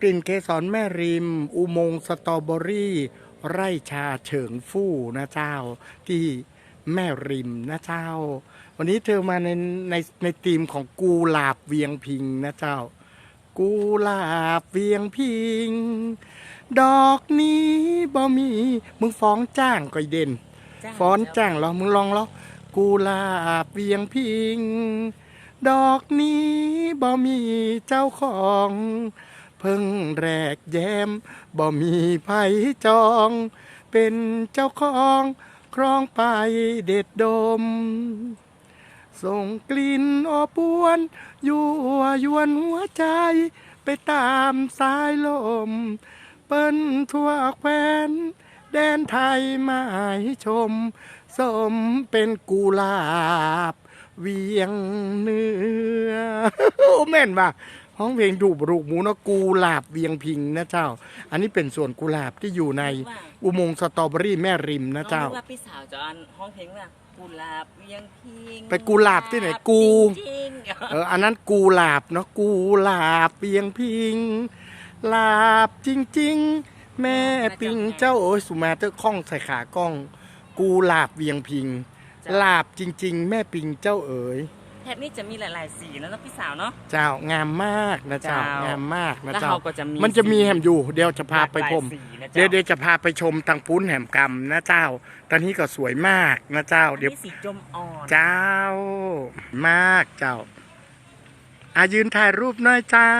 กลิ่นเกสรแม่ริม อุโมงค์สตรอเบอรี่ ไร่ชาเฉิงฟู่นะเจ้า ที่แม่ริมนะเจ้า วันนี้เธอมาในในในธีมของกูหลาบเวียงพิงนะเจ้า กูหลาบเวียงพิง ดอกนี้บ่มี มึงฟ้องจ้างก็เด่น ฟ้อนจ้างเหรอมึงลองเหรอกูลาบเวียงพิง ดอกนี้บ่มีเจ้าของ เพิ่งแรกแย้มบ่มีไผจอง เป็นเจ้าของครองไปเด็ดดม ส่งกลิ่นอบอวนยั่วยวนหัวใจ ไปตามสายลม เปิ้นทั่วแคว้นแดนไทยมาให้ชม สมเป็นกุหลาบ เวียงเนื้อ โอ้แม่นว่ะ ห้องเพลงดูบรูกหมูนะกูหลาบเวียงพิงนะเจ้า อันนี้เป็นส่วนกุหลาบที่อยู่ในอุโมงค์สตรอเบอรี่แม่ริมนะเจ้าน้องนึกว่าพี่สาวจะอันห้องเพลงว่ากุหลาบเวียงพิงไปกุหลาบที่ไหนกูจริงๆเอออันนั้นกูหลาบเนาะกูหลาบเวียงพิงหลาบจริง ๆ แม่ปิงเจ้าโอ้ยสุมาเตอร์ข้องใส่ขากล้อง กูหลาบเวียงพิงหลาบจริง ๆ แม่ปิงเจ้าเอ๋ย แทบนี่จะมีหลาย ๆ สีแล้วนะพี่สาวเนาะ เจ้างามมากนะเจ้าเจ้างงามมากนะแล้วเจ้าเขาก็จะมีมันจะมีแหมอยู่เดี๋ยวจะพาไปชมหลกหลายสีนะเดี๋ยวจ้าเดี๋ยวจะพาไปชมทางปุ้นแหมกรรมนะเจ้า ตอนนี้ก็สวยมากนะเจ้าเดี๋ยวนี่สีจมอ่อน เจ้ามากเจ้าอายืนถ่ายรูปหน่อยเจ้า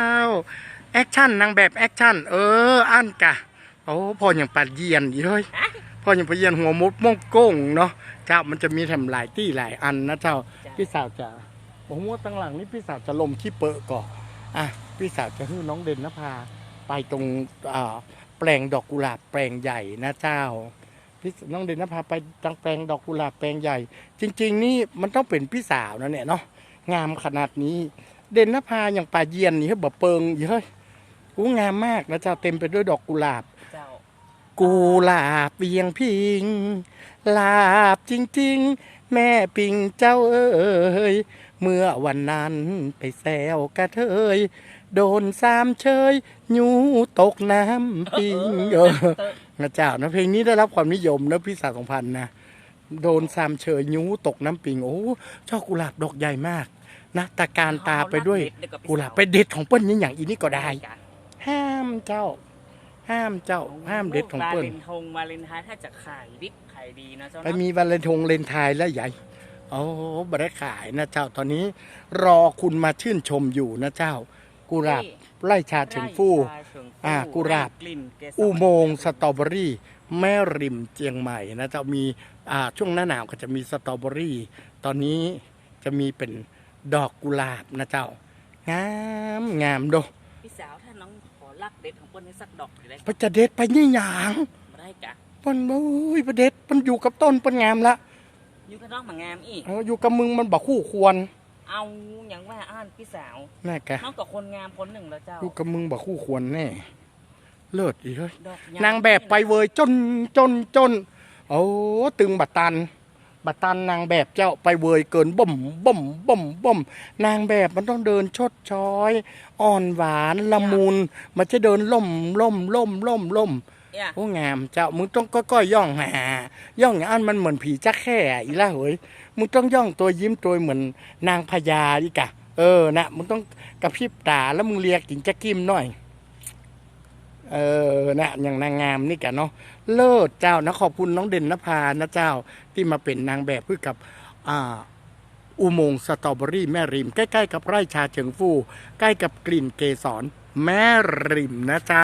แอคชั่นนางแบบแอคชั่น เออ อันกะ โอ้พออย่างปัดเยียนอีเฮ้ยพออย่างปัดเยียนหัวมดม่วงโก้งเนาะเจ้ามันจะมีแถมหลายตี้หลายอันนะเจ้าพี่สาวจ๋า ผมว่าตั้งหลังนี่พี่สาวจะลมขี้เปอะก่อนอะพี่สาวจะให้น้องเด่นนภาไปตรงอ่าแปลงดอกกุหลาบแปลงใหญ่นะเจ้าพี่น้องเด่นนภาไปตังแปลงดอกกุหลาบแปลงใหญ่ จริง ๆ นี่มันต้องเป็นพี่สาวนะเนี่ยเนาะงามขนาดนี้ เด่นนภาอย่างป่าเยียนนี่เฮ้ยบ่เปิงเฮ้ยอู้งามมากนะเจ้าเต็มไปด้วยดอกกุหลาบเจ้ากูหลาบเบียงพิงลาบจริง ๆ แม่ปิงเจ้าเอ๋ย เมื่อวันนั้นไปแซวกระเทย โดนสามเชยยูตกน้ำปิงเออนะเจ้านะเพลงนี้ได้รับความนิยมนะพี่สาวสองพันนะ โดนสามเชยยูตกน้ำปิงโอ้ช่อกุหลาบดอกใหญ่มาก นะตาการตาไปด้วยกุหลาบไปเด็ดของเปิ้ลนี่อย่างอีนี่ก็ได้ ห้ามเจ้า ห้ามเจ้าห้ามเด็ดของเปิ้ลวาเลนทงวาเลนไทน์ถ้าจะขายดิบขายดีนะเจ้าไปเนาะมีวันเลนทงเลนไทายแล้วใหญ่ โอ้บได้ขายนะเจ้า ตอนนี้รอคุณมาชื่นชมอยู่นะเจ้า กุหลาบไล่ชาเฉิงฟู่ไร่ชาเฉิงฟู่อ่ากุหลาบกลิ่นเกสรอุโมงค์สตรอเบอรี่ แม่ริมเจียงใหม่นะเจ้ามีอ่าช่วงหน้าหนาวก็จะมีสตรอเบอรี่ ตอนนี้จะมีเป็นดอกกุหลาบนะเจ้างามงามโดพี่สาวถ้าน้องขอลักเด็ดของเปิ้ลนี่สักดอกอยู่ได้พระจะเด็ดไปยี่หยางบ่ได้กะเปันโอ้ยประเด็ดมันอยู่กับต้นเปันงามละ อยู่กับน้องมางามอีกเอออยู่กับมึงมันบอกคู่ควร เอาอย่างว่าอ่านพี่สาวแน่แกน้องกับคนงามคนหนึ่งแล้วเจ้าอยู่กับมึงบอกคู่ควรแน่เลิศอีเฮ้ยดอกยนางแบบไปเวยจนจนจนโอ้ตึงบัตตันบัตตันนางแบบเจ้าไปเวยเกินบ่มบ่มบ่มบ่มนางแบบมันต้องเดินชดช้อย อ่อนหวานละมุนมันจะเดินล่มล่มล่มล่มล่มเนี่ ยโอ้งามเจ้ามึงต้องก้อยๆย่องหาย่องอย่างอันมันเหมือนผีจักแค่อีละเฮ้ยมึงต้องย่องตัวยิ้มตัวเหมือนนางพญาอีกะ เออนะมึงต้องกระพริบตาแล้วมึงเรียกกินจักกิมหน่อย เออนะอย่างนางงามนี่กะเนาะเลิศเจ้านะขอบคุณน้องเด่นนภานะเจ้าที่มาเป็นนางแบบเพื่อกับ อ่า อุโมงค์สตรอเบอรี่แม่ริม ใกล้ ๆ กับไร่ชาเฉิงฟู ใกล้กับกลิ่นเกสรแม่ริมนะเจ้า